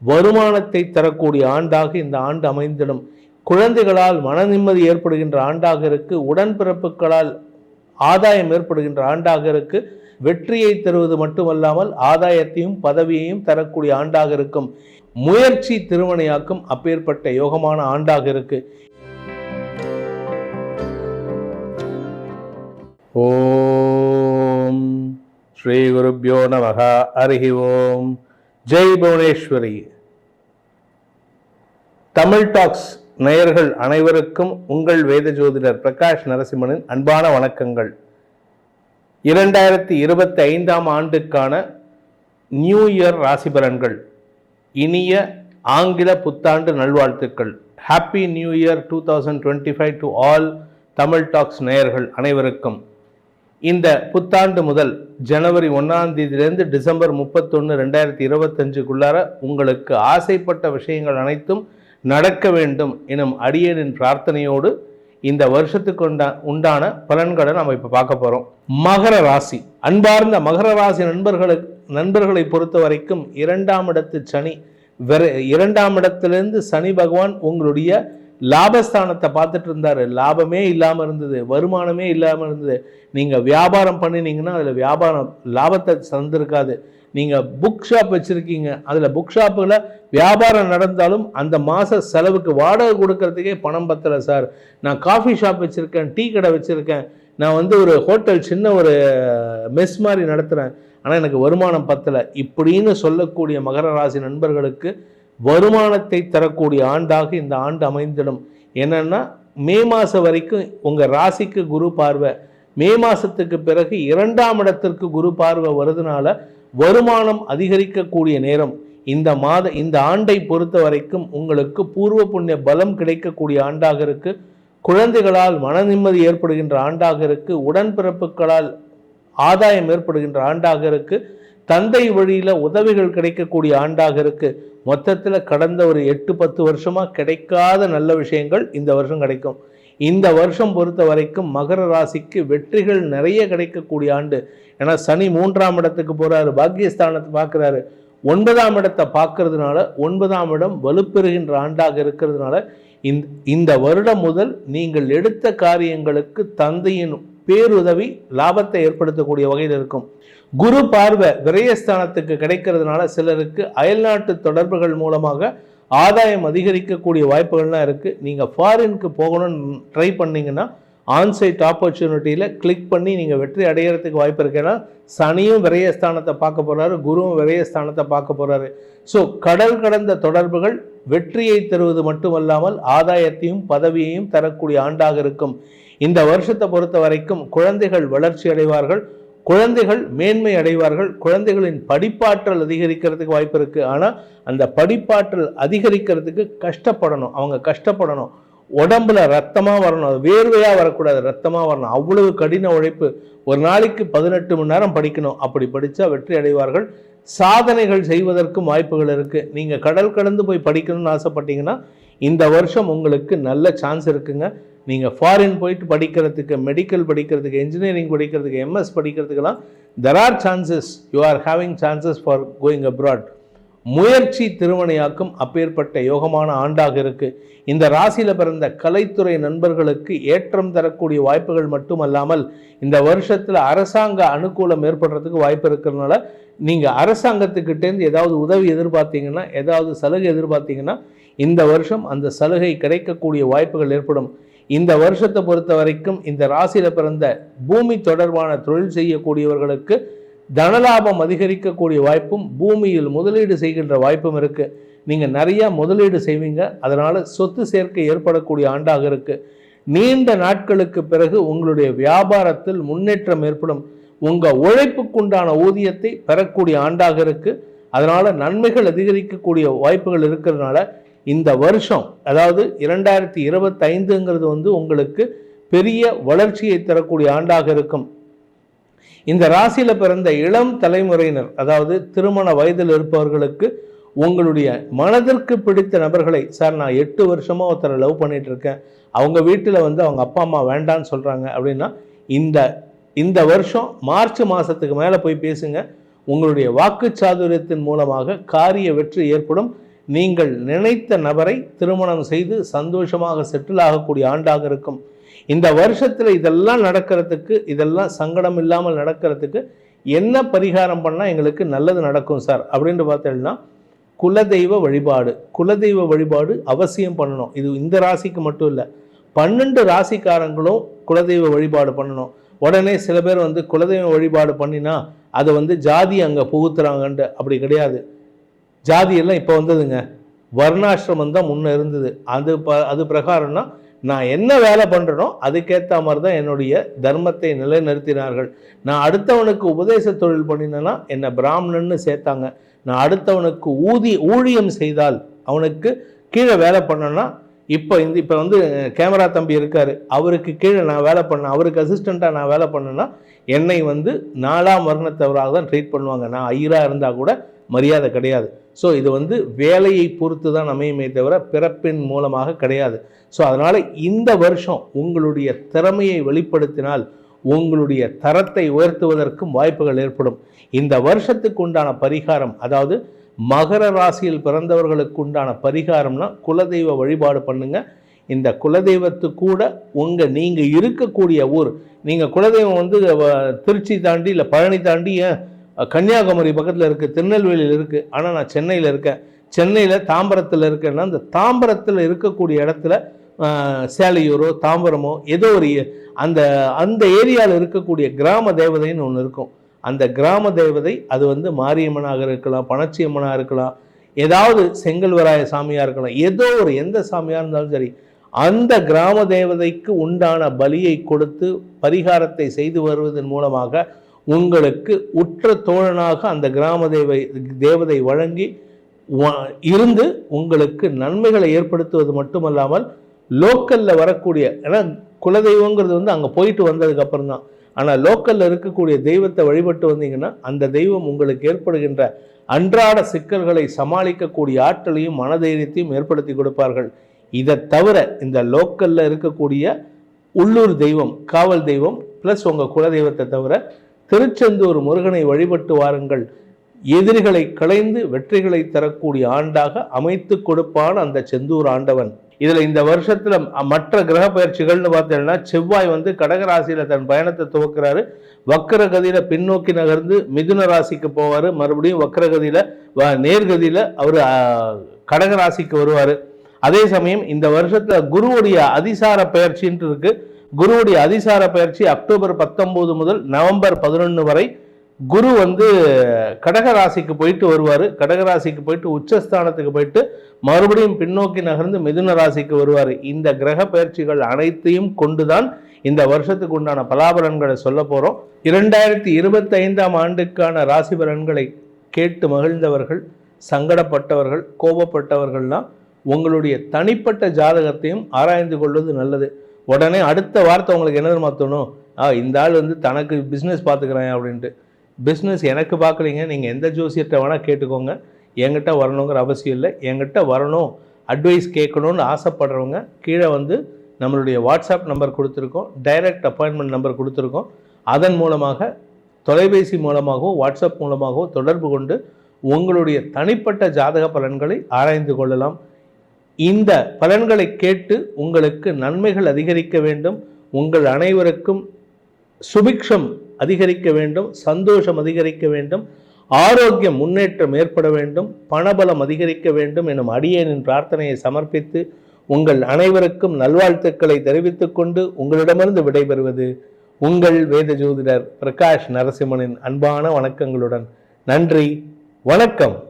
வருமானத்தை தரக்கூடிய ஆண்டாக இந்த ஆண்டு அமைந்திடும். குழந்தைகளால் மன நிம்மதி ஏற்படுகின்ற ஆண்டாக இருக்கு. உடன்பிறப்புகளால் ஆதாயம் ஏற்படுகின்ற ஆண்டாக இருக்கு. வெற்றியை தருவது மட்டுமல்லாமல் ஆதாயத்தையும் பதவியையும் தரக்கூடிய ஆண்டாக இருக்கும். முயற்சி திருமணையாக்கும் அப்பேற்பட்ட யோகமான ஆண்டாக இருக்கு. ஓம் ஸ்ரீ குருப்பியோ நமகா. அருகி ஓம். ஜெய் புவனேஸ்வரி. தமிழ் டாக்ஸ் நேயர்கள் அனைவருக்கும் உங்கள் வேத ஜோதிடர் பிரகாஷ் நரசிம்மனின் அன்பான வணக்கங்கள். இரண்டாயிரத்தி இருபத்தி ஐந்தாம் ஆண்டுக்கான நியூ இயர் ராசி பலன்கள் இனிய ஆங்கில புத்தாண்டு நல்வாழ்த்துக்கள். Happy new year two thousand twenty five to all Tamil talks நேயர்கள் அனைவருக்கும். இந்த புத்தாண்டு முதல் ஜனவரி ஒன்றாம் தேதியிலேருந்து டிசம்பர் முப்பத்தொன்று ரெண்டாயிரத்தி இருபத்தஞ்சுக்குள்ளார உங்களுக்கு ஆசைப்பட்ட விஷயங்கள் அனைத்தும் நடக்க வேண்டும் எனும் அடியனின் பிரார்த்தனையோடு இந்த வருஷத்துக்கு உண்டா உண்டான பலன்களை நம்ம இப்போ பார்க்க போகிறோம் மகர ராசி. அன்பார்ந்த மகர ராசி நண்பர்களுக்கு நண்பர்களை பொறுத்த வரைக்கும் இரண்டாம் இடத்து சனி வெற இரண்டாம் இடத்திலிருந்து சனி பகவான் உங்களுடைய லாபஸ்தானத்தை பார்த்துட்டு இருந்தார். லாபமே இல்லாமல் இருந்தது வருமானமே இல்லாமல் இருந்தது. நீங்கள் வியாபாரம் பண்ணினீங்கன்னா அதில் வியாபாரம் லாபத்தை சந்திருக்காது. நீங்கள் புக் ஷாப் வச்சுருக்கீங்க அதில் புக் ஷாப்பில் வியாபாரம் நடந்தாலும் அந்த மாத செலவுக்கு வாடகை கொடுக்கறதுக்கே பணம் பத்தலை சார். நான் காஃபி ஷாப் வச்சுருக்கேன் டீ கடை வச்சுருக்கேன். நான் வந்து ஒரு ஹோட்டல் சின்ன ஒரு மெஸ் மாதிரி நடத்துகிறேன் ஆனால் எனக்கு வருமானம் பத்தலை. இப்படின்னு சொல்லக்கூடிய மகர ராசி நண்பர்களுக்கு வருமானத்தை தரக்கூடிய ஆண்டாக இந்த ஆண்டு அமைந்திடும். என்னென்னா மே மாதம் வரைக்கும் உங்கள் ராசிக்கு குரு பார்வை. மே மாதத்துக்கு பிறகு இரண்டாம் இடத்திற்கு குரு பார்வை வருதுனால வருமானம் அதிகரிக்கக்கூடிய நேரம். இந்த மாத இந்த ஆண்டை பொறுத்த வரைக்கும் உங்களுக்கு பூர்வ புண்ணிய பலம் கிடைக்கக்கூடிய ஆண்டாக இருக்குது குழந்தைகளால் மன நிம்மதி ஏற்படுகின்ற ஆண்டாக இருக்குது உடன்பிறப்புகளால் ஆதாயம் ஏற்படுகின்ற ஆண்டாக இருக்குது தந்தை வழியில் உதவிகள் கிடைக்கக்கூடிய ஆண்டாக இருக்குது மொத்தத்தில் கடந்த ஒரு எட்டு பத்து வருஷமாக கிடைக்காத நல்ல விஷயங்கள் இந்த வருஷம் கிடைக்கும். இந்த வருஷம் பொறுத்த வரைக்கும் மகர ராசிக்கு வெற்றிகள் நிறைய கிடைக்கக்கூடிய ஆண்டு. ஏன்னா சனி மூன்றாம் இடத்துக்கு போகிறாரு பாக்கியஸ்தானத்தை பார்க்குறாரு. ஒன்பதாம் இடத்தை பார்க்கறதுனால ஒன்பதாம் இடம் வலுப்பெறுகின்ற ஆண்டாக இருக்கிறதுனால இந்த இந்த வருடம் முதல் நீங்கள் எடுத்த காரியங்களுக்கு தந்தையின் பேருதவி லாபத்தை ஏற்படுத்தக்கூடிய வகையில் இருக்கும். குரு பார்வை விரயஸ்தானத்துக்கு கிடைக்கிறதுனால சிலருக்கு அயல்நாட்டு தொடர்புகள் மூலமாக ஆதாயம் அதிகரிக்கக்கூடிய வாய்ப்புகள்லாம் இருக்குது நீங்கள் ஃபாரினுக்கு போகணும்னு ட்ரை பண்ணிங்கன்னா ஆன்சைட் ஆப்பர்ச்சுனிட்டியில் கிளிக் பண்ணி நீங்கள் வெற்றி அடையிறதுக்கு வாய்ப்பு இருக்கேன்னா சனியும் விரயஸ்தானத்தை பார்க்க போகிறாரு குருவும் விரயஸ்தானத்தை பார்க்க போகிறாரு ஸோ கடல் கடந்த தொடர்புகள் வெற்றியை தருவது மட்டுமல்லாமல் ஆதாயத்தையும் பதவியையும் தரக்கூடிய ஆண்டாக இருக்கும். இந்த வருஷத்தை பொறுத்த வரைக்கும் குழந்தைகள் வளர்ச்சி அடைவார்கள். குழந்தைகள் மேன்மை அடைவார்கள். குழந்தைகளின் படிப்பாற்றல் அதிகரிக்கிறதுக்கு வாய்ப்பு இருக்குது ஆனால் அந்த படிப்பாற்றல் அதிகரிக்கிறதுக்கு கஷ்டப்படணும். அவங்க கஷ்டப்படணும். உடம்புல ரத்தமாக வரணும். அது வேர்வையாக வரக்கூடாது. ரத்தமாக வரணும். அவ்வளவு கடின உழைப்பு. ஒரு நாளைக்கு பதினெட்டு மணி நேரம் படிக்கணும். அப்படி படித்தா வெற்றி அடைவார்கள். சாதனைகள் செய்வதற்கும் வாய்ப்புகள் இருக்குது நீங்கள் கடல் கடந்து போய் படிக்கணும்னு ஆசைப்பட்டீங்கன்னா இந்த வருஷம் உங்களுக்கு நல்ல சான்ஸ் இருக்குங்க. நீங்கள் ஃபாரின் போயிட்டு படிக்கிறதுக்கு மெடிக்கல் படிக்கிறதுக்கு இன்ஜினியரிங் படிக்கிறதுக்கு MS படிக்கிறதுக்கெல்லாம் there are chances you are having chances for going abroad முயற்சி திருமணையாக்கும் அப்பேற்பட்ட யோகமான ஆண்டாக இருக்கு. இந்த ராசியில் பிறந்த கலைத்துறை நண்பர்களுக்கு ஏற்றம் தரக்கூடிய வாய்ப்புகள் மட்டுமல்லாமல் இந்த வருஷத்தில் அரசாங்க அனுகூலம் ஏற்படுறதுக்கு வாய்ப்பு இருக்கிறதுனால நீங்கள் அரசாங்கத்துக்கிட்டேருந்து ஏதாவது உதவி எதிர்பார்த்தீங்கன்னா ஏதாவது சலுகை எதிர்பார்த்தீங்கன்னா இந்த வருஷம் அந்த சலுகை கிடைக்கக்கூடிய வாய்ப்புகள் ஏற்படும். இந்த வருஷத்தை பொறுத்த வரைக்கும் இந்த ராசியில் பிறந்த பூமி தொடர்பான தொழில் செய்யக்கூடியவர்களுக்கு தனலாபம் அதிகரிக்கக்கூடிய வாய்ப்பும் பூமியில் முதலீடு செய்கின்ற வாய்ப்பும் இருக்குது நீங்கள் நிறையா முதலீடு செய்வீங்க. அதனால் சொத்து சேர்க்கை ஏற்படக்கூடிய ஆண்டாக இருக்குது நீண்ட நாட்களுக்கு பிறகு உங்களுடைய வியாபாரத்தில் முன்னேற்றம் ஏற்படும். உங்கள் உழைப்புக்குண்டான ஊதியத்தை பெறக்கூடிய ஆண்டாக இருக்குது அதனால் நன்மைகள் அதிகரிக்கக்கூடிய வாய்ப்புகள் இருக்கிறதுனால இந்த வருஷம் அதாவது இரண்டாயிரத்தி இருபத்தைந்துங்கிறது வந்து உங்களுக்கு பெரிய வளர்ச்சியை தரக்கூடிய ஆண்டாக இருக்கும். இந்த ராசியில பிறந்த இளம் தலைமுறையினர் அதாவது திருமண வயதில் இருப்பவர்களுக்கு உங்களுடைய மனதிற்கு பிடித்த நபர்களை சார் நான் எட்டு வருஷமா ஒருத்தரை லவ் பண்ணிட்டு இருக்கேன் அவங்க வீட்டில் வந்து அவங்க அப்பா அம்மா வேண்டான்னு சொல்றாங்க. அப்படின்னா இந்த இந்த வருஷம் மார்ச் மாசத்துக்கு மேலே போய் பேசுங்க. உங்களுடைய வாக்கு சாதுரியத்தின் மூலமாக காரிய வெற்றி ஏற்படும். நீங்கள் நினைத்த நபரை திருமணம் செய்து சந்தோஷமாக செட்டில் ஆகக்கூடிய ஆண்டாக இருக்கும். இந்த வருஷத்தில் இதெல்லாம் நடக்கிறதுக்கு இதெல்லாம் சங்கடம் இல்லாமல் நடக்கிறதுக்கு என்ன பரிகாரம் பண்ணால் எங்களுக்கு நல்லது நடக்கும் சார்? அப்படின்ட்டு பார்த்தீங்கன்னா குலதெய்வ வழிபாடு. குலதெய்வ வழிபாடு அவசியம் பண்ணணும். இது இந்த ராசிக்கு மட்டும் இல்லை. பன்னெண்டு ராசிக்காரங்களும் குலதெய்வ வழிபாடு பண்ணணும். உடனே சில பேர் வந்து குலதெய்வ வழிபாடு பண்ணினா அதை வந்து ஜாதி அங்கே புகுத்துறாங்கன்ட்டு அப்படி கிடையாது. ஜாதியெல்லாம் இப்போ வந்ததுங்க. வர்ணாசிரமம் தான் முன்னே இருந்தது. அது ப அது பிரகாரம்னா நான் என்ன வேலை பண்ணுறனோ அதுக்கேற்ற மாதிரி தான் என்னுடைய தர்மத்தை நிலைநிறுத்தினார்கள். நான் அடுத்தவனுக்கு உபதேச தொழில் பண்ணினேன்னா என்னை பிராமணன்னு சேர்த்தாங்க. நான் அடுத்தவனுக்கு ஊதி ஊழியம் செய்தால் அவனுக்கு கீழே வேலை பண்ணேன்னா இப்போ இந்த இப்போ வந்து கேமரா தம்பி இருக்கார். அவருக்கு கீழே நான் வேலை பண்ணேன். அவருக்கு அசிஸ்டண்ட்டாக நான் வேலை பண்ணேன்னா என்னை வந்து நாலாம் வர்ணத்தவராக தான் ட்ரீட் பண்ணுவாங்க. நான் ஐயராக இருந்தால் கூட மரியாதை கிடையாது. ஸோ இது வந்து வேலையை பொறுத்து தான் அமையுமே தவிர பிறப்பின் மூலமாக கிடையாது. ஸோ அதனால் இந்த வருஷம் உங்களுடைய திறமையை வெளிப்படுத்தினால் உங்களுடைய தரத்தை உயர்த்துவதற்கும் வாய்ப்புகள் ஏற்படும். இந்த வருஷத்துக்கு உண்டான பரிகாரம் அதாவது மகர ராசியில் பிறந்தவர்களுக்கு உண்டான பரிகாரம்னா குலதெய்வ வழிபாடு பண்ணுங்க. இந்த குலதெய்வத்து கூட உங்கள் நீங்கள் இருக்கக்கூடிய ஊர் நீங்கள் குலதெய்வம் வந்து திருச்சி தாண்டி இல்லை பழனி தாண்டி ஏன் கன்னியாகுமரி பக்கத்தில் இருக்குது திருநெல்வேலியில் இருக்குது ஆனால் நான் சென்னையில் இருக்கேன். சென்னையில் தாம்பரத்தில் இருக்கேன்னா அந்த தாம்பரத்தில் இருக்கக்கூடிய இடத்துல சேலையூரோ தாம்பரமோ ஏதோ ஒரு அந்த அந்த ஏரியாவில் இருக்கக்கூடிய கிராம தேவதைன்னு ஒன்று இருக்கும். அந்த கிராம தேவதை அது வந்து மாரியம்மனாக இருக்கலாம் பணச்சியம்மனாக இருக்கலாம் ஏதாவது செங்கல்வராய சாமியாக இருக்கலாம் ஏதோ ஒரு எந்த சாமியாக இருந்தாலும் சரி அந்த கிராம தேவதைக்கு உண்டான பலியை கொடுத்து பரிகாரத்தை செய்து வருவதன் மூலமாக உங்களுக்கு உற்ற தோழனாக அந்த கிராம தேவை தேவதை வழங்கி இருந்து உங்களுக்கு நன்மைகளை ஏற்படுத்துவது மட்டுமல்லாமல் லோக்கலில் வரக்கூடிய ஏன்னா குலதெய்வங்கிறது வந்து அங்கே போயிட்டு வந்ததுக்கு அப்புறம் தான் ஆனால் லோக்கலில் இருக்கக்கூடிய தெய்வத்தை வழிபட்டு வந்தீங்கன்னா அந்த தெய்வம் உங்களுக்கு ஏற்படுகின்ற அன்றாட சிக்கல்களை சமாளிக்கக்கூடிய ஆற்றலையும் மனதைரியத்தையும் ஏற்படுத்தி கொடுப்பார்கள். இதை தவிர இந்த லோக்கலில் இருக்கக்கூடிய உள்ளூர் தெய்வம் காவல் தெய்வம் ப்ளஸ் உங்கள் குலதெய்வத்தை தவிர திருச்செந்தூர் முருகனை வழிபட்டு வாருங்கள். எதிரிகளை களைந்து வெற்றிகளை தரக்கூடிய ஆண்டாக அமைத்து கொடுப்பான் அந்த செந்தூர் ஆண்டவன். இதில் இந்த வருஷத்தில் மற்ற கிரக பயிற்சிகள்னு பார்த்தீங்கன்னா செவ்வாய் வந்து கடகராசியில் தன் பயணத்தை துவக்கிறாரு. வக்கரகதியில் பின்னோக்கி நகர்ந்து மிதுன ராசிக்கு போவார். மறுபடியும் வக்கரகதியில் நேர்கதியில் அவர் கடகராசிக்கு வருவார். அதே சமயம் இந்த வருஷத்தில் குருவுடைய அதிசார பயிற்சின்ட்டு இருக்குது குருவுடைய அதிசார பயிற்சி அக்டோபர் பத்தொம்போது முதல் நவம்பர் பதினொன்று வரை குரு வந்து கடகராசிக்கு போயிட்டு வருவார். கடகராசிக்கு போயிட்டு உச்சஸ்தானத்துக்கு போயிட்டு மறுபடியும் பின்னோக்கி நகர்ந்து மிதுன ராசிக்கு வருவார். இந்த கிரக பயிற்சிகள் அனைத்தையும் கொண்டுதான் இந்த வருஷத்துக்கு உண்டான பலாபலன்களை சொல்ல போகிறோம் இரண்டாயிரத்தி இருபத்தைந்தாம் ஆண்டுக்கான ராசி பலன்களை கேட்டு மகிழ்ந்தவர்கள் சங்கடப்பட்டவர்கள் கோபப்பட்டவர்கள்லாம் உங்களுடைய தனிப்பட்ட ஜாதகத்தையும் ஆராய்ந்து கொள்வது நல்லது. உடனே அடுத்த வார்த்தை உங்களுக்கு என்ன தெரியுமா ஆ இந்த ஆள் வந்து தனக்கு பிஸ்னஸ் பார்த்துக்கிறேன் அப்படின்ட்டு. பிஸ்னஸ் எனக்கு பார்க்கலீங்க நீங்கள் எந்த ஜோசியர்கிட்ட வேணால் கேட்டுக்கோங்க. என்கிட்ட வரணுங்கிற அவசியம் இல்லை. என்கிட்ட வரணும். அட்வைஸ் கேட்கணும்னு ஆசைப்படுறவங்க கீழே வந்து நம்மளுடைய வாட்ஸ்அப் நம்பர் கொடுத்துருக்கோம். டைரக்ட் அப்பாயின்மெண்ட் நம்பர் கொடுத்துருக்கோம். அதன் மூலமாக தொலைபேசி மூலமாகவோ வாட்ஸ்அப் மூலமாகவோ தொடர்பு கொண்டு உங்களுடைய தனிப்பட்ட ஜாதக பலன்களை ஆராய்ந்து கொள்ளலாம். இந்த பலன்களை கேட்டு உங்களுக்கு நன்மைகள் அதிகரிக்க வேண்டும். உங்கள் அனைவருக்கும் சுபிக்ஷம் அதிகரிக்க வேண்டும் சந்தோஷம் அதிகரிக்க வேண்டும் ஆரோக்கியம் முன்னேற்றம் ஏற்பட வேண்டும் பணபலம் அதிகரிக்க வேண்டும் எனும் அடியேனின் பிரார்த்தனையை சமர்ப்பித்து உங்கள் அனைவருக்கும் நல்வாழ்த்துக்களை தெரிவித்துக் கொண்டு உங்களிடமிருந்து விடைபெறுவது உங்கள் வேத ஜோதிடர் பிரகாஷ் நரசிம்மனின் அன்பான வணக்கங்களுடன். நன்றி வணக்கம்.